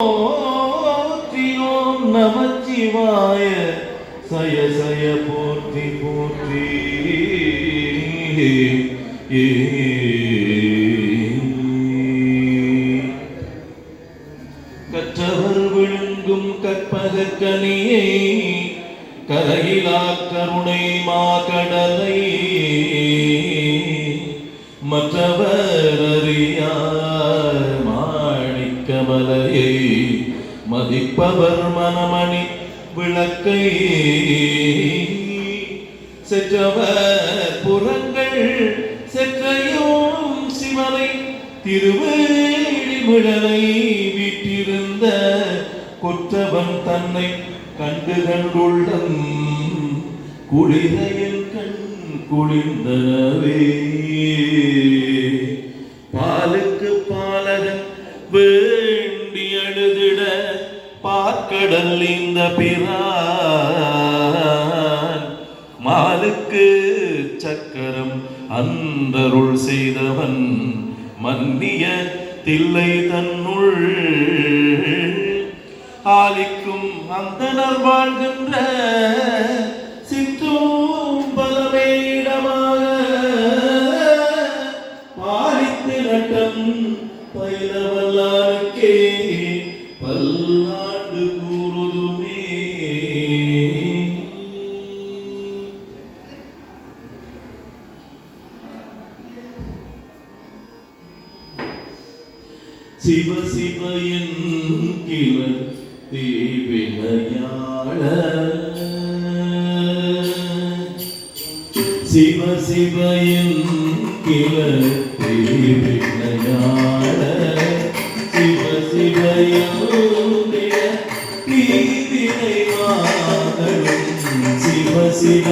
போற்றி ஓம் நமச்சிவாய சய சய போற்றி போற்றி கற்றவர் விழுங்கும் கற்பகக்கனியை கரையிலா கருணை மா கடலை மற்றவர் அறியார் மலையை மதிப்பவர் மனமணி விளக்கை செற்றவர் புறங்கள் செற்றையோம் சிவனை திருவேழிமிழலை வீட்டிருந்த கொற்றவன் தன்னை கண்டு கண்டுள்ளம் குளிரையில் கண் குளிர்ந்தனவே. கடல் இந்த பிரான். மாலுக்கு சக்கரம் அந்தருள் செய்தவன் மன்னிய தில்லை தன்னுள். ஆலிக்கும் அந்த வாழ்கின்ற சிற்றும் பலமேடமாக பாலித்து நட்டம் பயிலவல்லாருக்கே. சிவ சிவ என்கிற தீவினையாள. சிவ சிவ என்கிற தீவினையாள. சிவ சிவ என்கிற தீவினை சிவ சிவ